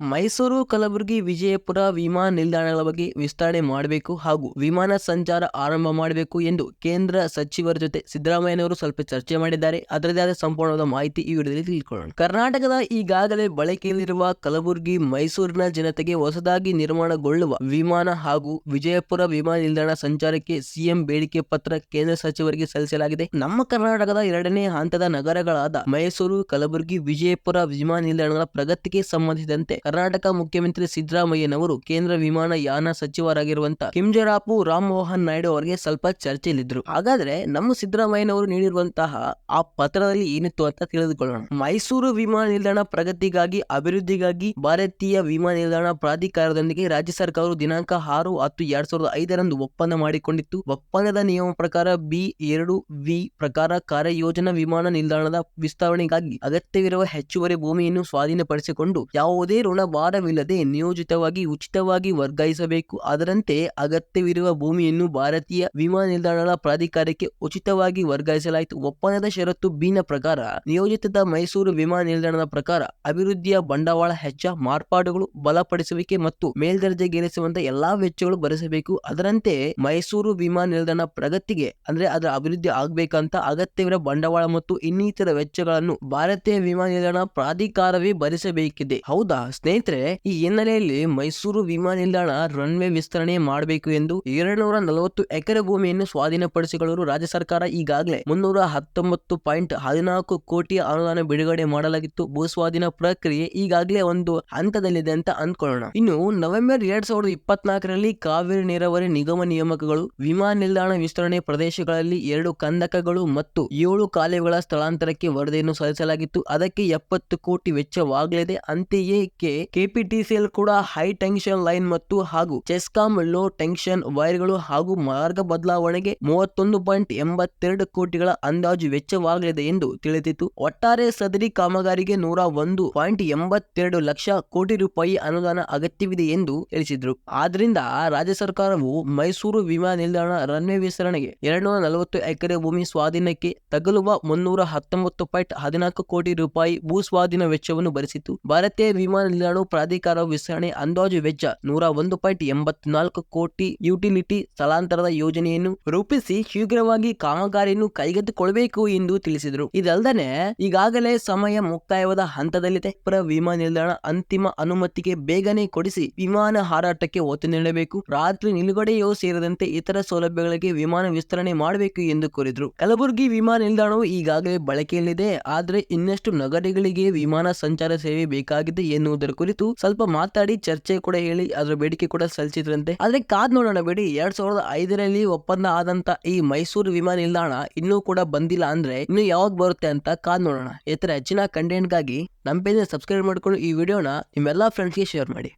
ಮೈಸೂರು ಕಲಬುರಗಿ ವಿಜಯಪುರ ವಿಮಾನ ನಿಲ್ದಾಣಗಳ ಬಗ್ಗೆ ವಿಸ್ತರಣೆ ಮಾಡಬೇಕು ಹಾಗೂ ವಿಮಾನ ಸಂಚಾರ ಆರಂಭ ಮಾಡಬೇಕು ಎಂದು ಕೇಂದ್ರ ಸಚಿವರ ಜೊತೆ ಸಿದ್ದರಾಮಯ್ಯನವರು ಸ್ವಲ್ಪ ಚರ್ಚೆ ಮಾಡಿದ್ದಾರೆ. ಅದರದೇ ಆದ ಸಂಪೂರ್ಣವಾದ ಮಾಹಿತಿ ಈ ವಿಡಿಯೋದಲ್ಲಿ ತಿಳ್ಕೊಳ್ಳೋಣ. ಕರ್ನಾಟಕದ ಈಗಾಗಲೇ ಬಳಕೆಯಲ್ಲಿರುವ ಕಲಬುರಗಿ ಮೈಸೂರಿನ ಜನತೆಗೆ ಹೊಸದಾಗಿ ನಿರ್ಮಾಣಗೊಳ್ಳುವ ವಿಮಾನ ಹಾಗೂ ವಿಜಯಪುರ ವಿಮಾನ ನಿಲ್ದಾಣ ಸಂಚಾರಕ್ಕೆ ಸಿಎಂ ಬೇಡಿಕೆ ಪತ್ರ ಕೇಂದ್ರ ಸಚಿವರಿಗೆ ಸಲ್ಲಿಸಲಾಗಿದೆ. ನಮ್ಮ ಕರ್ನಾಟಕದ ಎರಡನೇ ಹಂತದ ನಗರಗಳಾದ ಮೈಸೂರು, ಕಲಬುರಗಿ, ವಿಜಯಪುರ ವಿಮಾನ ನಿಲ್ದಾಣಗಳ ಪ್ರಗತಿಗೆ ಸಂಬಂಧಿಸಿದಂತೆ ಕರ್ನಾಟಕ ಮುಖ್ಯಮಂತ್ರಿ ಸಿದ್ದರಾಮಯ್ಯನವರು ಕೇಂದ್ರ ವಿಮಾನಯಾನ ಸಚಿವರಾಗಿರುವಂತಹ ಕಿಂಜರಾಪು ರಾಮ್ ಮೋಹನ್ ನಾಯ್ಡು ಅವರಿಗೆ ಸ್ವಲ್ಪ ಚರ್ಚೆಯಲ್ಲಿದ್ದರು. ಹಾಗಾದ್ರೆ ನಮ್ಮ ಸಿದ್ದರಾಮಯ್ಯನವರು ನೀಡಿರುವಂತಹ ಆ ಪತ್ರದಲ್ಲಿ ಏನಿತ್ತು ಅಂತ ತಿಳಿದುಕೊಳ್ಳೋಣ. ಮೈಸೂರು ವಿಮಾನ ನಿಲ್ದಾಣ ಪ್ರಗತಿಗಾಗಿ, ಅಭಿವೃದ್ಧಿಗಾಗಿ ಭಾರತೀಯ ವಿಮಾನ ನಿಲ್ದಾಣ ಪ್ರಾಧಿಕಾರದೊಂದಿಗೆ ರಾಜ್ಯ ಸರ್ಕಾರವು ದಿನಾಂಕ ಆರು ಹತ್ತು ಎರಡ್ ಸಾವಿರದ ಐದರಂದು ಒಪ್ಪಂದ ಮಾಡಿಕೊಂಡಿತ್ತು. ಒಪ್ಪಂದದ ನಿಯಮ ಪ್ರಕಾರ ಬಿ ಎರಡು ವಿ ಪ್ರಕಾರ ಕಾರ್ಯಯೋಜನಾ ವಿಮಾನ ನಿಲ್ದಾಣದ ವಿಸ್ತರಣೆಗಾಗಿ ಅಗತ್ಯವಿರುವ ಹೆಚ್ಚುವರಿ ಭೂಮಿಯನ್ನು ಸ್ವಾಧೀನಪಡಿಸಿಕೊಂಡು ಯಾವುದೇ ಭಾರವಿಲ್ಲದೆ ನಿಯೋಜಿತವಾಗಿ, ಉಚಿತವಾಗಿ ವರ್ಗಾಯಿಸಬೇಕು. ಅದರಂತೆ ಅಗತ್ಯವಿರುವ ಭೂಮಿಯನ್ನು ಭಾರತೀಯ ವಿಮಾನ ನಿಲ್ದಾಣಗಳ ಪ್ರಾಧಿಕಾರಕ್ಕೆ ಉಚಿತವಾಗಿ ವರ್ಗಾಯಿಸಲಾಯಿತು. ಒಪ್ಪಂದದ ಷರತ್ತು ಬಿನ ಪ್ರಕಾರ, ನಿಯೋಜಿತದ ಮೈಸೂರು ವಿಮಾನ ನಿಲ್ದಾಣದ ಪ್ರಕಾರ ಅಭಿವೃದ್ಧಿಯ ಬಂಡವಾಳ ಹೆಚ್ಚ ಮಾರ್ಪಾಡುಗಳು ಬಲಪಡಿಸುವಿಕೆ ಮತ್ತು ಮೇಲ್ದರ್ಜೆಗೇರಿಸುವಂತಹ ಎಲ್ಲಾ ವೆಚ್ಚಗಳು ಭರಿಸಬೇಕು. ಅದರಂತೆ ಮೈಸೂರು ವಿಮಾನ ನಿಲ್ದಾಣ ಪ್ರಗತಿಗೆ, ಅಂದ್ರೆ ಅದರ ಅಭಿವೃದ್ಧಿ ಆಗ್ಬೇಕಂತ ಅಗತ್ಯವಿರುವ ಬಂಡವಾಳ ಮತ್ತು ಇನ್ನಿತರ ವೆಚ್ಚಗಳನ್ನು ಭಾರತೀಯ ವಿಮಾನ ನಿಲ್ದಾಣ ಪ್ರಾಧಿಕಾರವೇ ಭರಿಸಬೇಕಿದೆ. ಹೌದಾ? ಸ್ನೇಹಿತರೆ, ಈ ಹಿನ್ನೆಲೆಯಲ್ಲಿ ಮೈಸೂರು ವಿಮಾನ ನಿಲ್ದಾಣ ರನ್ವೇ ವಿಸ್ತರಣೆ ಮಾಡಬೇಕು ಎಂದು ಎರಡು ನಲವತ್ತು ಎಕರೆ ಭೂಮಿಯನ್ನು ಸ್ವಾಧೀನಪಡಿಸಿಕೊಳ್ಳಲು ರಾಜ್ಯ ಸರ್ಕಾರ ಈಗಾಗಲೇ ಮುನ್ನೂರ ಹತ್ತೊಂಬತ್ತು ಪಾಯಿಂಟ್ ಹದಿನಾಲ್ಕು ಕೋಟಿ ಅನುದಾನ ಬಿಡುಗಡೆ ಮಾಡಲಾಗಿತ್ತು. ಭೂ ಸ್ವಾಧೀನ ಪ್ರಕ್ರಿಯೆ ಈಗಾಗಲೇ ಒಂದು ಹಂತದಲ್ಲಿದೆ ಅಂತ ಅಂದ್ಕೊಳ್ಳೋಣ. ಇನ್ನು ನವೆಂಬರ್ ಎರಡ್ ಸಾವಿರದ ಇಪ್ಪತ್ನಾಲ್ಕರಲ್ಲಿ ಕಾವೇರಿ ನೀರಾವರಿ ನಿಗಮ ನಿಯಾಮಕಗಳು, ವಿಮಾನ ನಿಲ್ದಾಣ ವಿಸ್ತರಣೆ ಪ್ರದೇಶಗಳಲ್ಲಿ ಎರಡು ಕಂದಕಗಳು ಮತ್ತು ಏಳು ಕಾಲುವೆಗಳ ಸ್ಥಳಾಂತರಕ್ಕೆ ವರದಿಯನ್ನು ಸಲ್ಲಿಸಲಾಗಿತ್ತು. ಅದಕ್ಕೆ ಎಪ್ಪತ್ತು ಕೋಟಿ ವೆಚ್ಚವಾಗಲಿದೆ. ಅಂತೆಯೇ ಕೆ. ಕೆಪಿಟಿಸಿಎಲ್ ಕೂಡ ಹೈ ಟೆನ್ಷನ್ ಲೈನ್ ಮತ್ತು ಹಾಗೂ ಚೆಸ್ಕಾಂ ಲೋ ಟೆನ್ಷನ್ ವೈರ್ಗಳು ಹಾಗೂ ಮಾರ್ಗ ಬದಲಾವಣೆಗೆ ಮೂವತ್ತೊಂದು ಪಾಯಿಂಟ್ ಎಂಬತ್ತೆರಡು ಕೋಟಿಗಳ ಅಂದಾಜು ವೆಚ್ಚವಾಗಲಿದೆ ಎಂದು ತಿಳಿದಿತ್ತು. ಒಟ್ಟಾರೆ ಸದರಿ ಕಾಮಗಾರಿಗೆ ನೂರ ಒಂದು ಪಾಯಿಂಟ್ ಎಂಬತ್ತೆರಡು ಲಕ್ಷ ಕೋಟಿ ರೂಪಾಯಿ ಅನುದಾನ ಅಗತ್ಯವಿದೆ ಎಂದು ತಿಳಿಸಿದ್ರು. ಆದ್ರಿಂದ ರಾಜ್ಯ ಸರ್ಕಾರವು ಮೈಸೂರು ವಿಮಾನ ನಿಲ್ದಾಣ ರನ್ವೇ ವಿಸ್ತರಣೆಗೆ ಎರಡ್ನೂರ ನಲವತ್ತು ಎಕರೆ ಭೂಮಿ ಸ್ವಾಧೀನಕ್ಕೆ ತಗಲುವ ಮುನ್ನೂರ ಹತ್ತೊಂಬತ್ತು ಪಾಯಿಂಟ್ ಹದಿನಾಲ್ಕು ಕೋಟಿ ರೂಪಾಯಿ ಭೂ ಸ್ವಾಧೀನ ವೆಚ್ಚವನ್ನು ಭರಿಸಿತು ಭಾರತೀಯ ವಿಮಾನ ಪ್ರಾಧಿಕಾರ ವಿಸ್ತರಣೆ ಅಂದಾಜು ವೆಚ್ಚ ನೂರ ಒಂದು ಪಾಯಿಂಟ್ ಎಂಬತ್ನಾಲ್ಕು ಕೋಟಿ ಯುಟಿಲಿಟಿ ಸ್ಥಳಾಂತರದ ಯೋಜನೆಯನ್ನು ರೂಪಿಸಿ ಶೀಘ್ರವಾಗಿ ಕಾಮಗಾರಿಯನ್ನು ಕೈಗೆತ್ತಿಕೊಳ್ಳಬೇಕು ಎಂದು ತಿಳಿಸಿದರು. ಇದಲ್ಲದೆ, ಈಗಾಗಲೇ ಸಮಯ ಮುಕ್ತಾಯವಾದ ಹಂತದಲ್ಲಿದೆ. ಪರ ವಿಮಾನ ನಿಲ್ದಾಣ ಅಂತಿಮ ಅನುಮತಿಗೆ ಬೇಗನೆ ಕೊಡಿಸಿ ವಿಮಾನ ಹಾರಾಟಕ್ಕೆ ಒತ್ತು ನೀಡಬೇಕು. ರಾತ್ರಿ ನಿಲುಗಡೆಯೂ ಸೇರಿದಂತೆ ಇತರ ಸೌಲಭ್ಯಗಳಿಗೆ ವಿಮಾನ ವಿಸ್ತರಣೆ ಮಾಡಬೇಕು ಎಂದು ಕೋರಿದರು. ಕಲಬುರಗಿ ವಿಮಾನ ನಿಲ್ದಾಣವು ಈಗಾಗಲೇ ಬಳಕೆಯಲ್ಲಿದೆ. ಆದರೆ ಇನ್ನಷ್ಟು ನಗರಗಳಿಗೆ ವಿಮಾನ ಸಂಚಾರ ಸೇವೆ ಬೇಕಾಗಿದೆ ಎನ್ನುವುದರ ಕುರಿತು ಸ್ವಲ್ಪ ಮಾತಾಡಿ, ಚರ್ಚೆ ಕೂಡ ಹೇಳಿ, ಅದರ ಬೇಡಿಕೆ ಕೂಡ ಸಲ್ಲಿಸಿದ್ರಂತೆ. ಆದ್ರೆ ಕಾದ್ ನೋಡೋಣ ಬೇಡಿ, ಎರಡ್ ಸಾವಿರದ ಐದರಲ್ಲಿ ಒಪ್ಪಂದ ಆದಂತ ಈ ಮೈಸೂರು ವಿಮಾನ ನಿಲ್ದಾಣ ಇನ್ನೂ ಕೂಡ ಬಂದಿಲ್ಲ ಅಂದ್ರೆ ಇನ್ನು ಯಾವಾಗ ಬರುತ್ತೆ ಅಂತ ಕಾದ್ ನೋಡೋಣ. ಈ ತರ ಹೆಚ್ಚಿನ ಕಂಟೆಂಟ್ಗಾಗಿ ನಮ್ಮ ಪೇಜ್ ಸಬ್ಸ್ಕ್ರೈಬ್ ಮಾಡ್ಕೊಂಡು ಈ ವಿಡಿಯೋನ ನಿಮ್ಮೆಲ್ಲಾ ಫ್ರೆಂಡ್ಸ್ಗೆ ಶೇರ್ ಮಾಡಿ.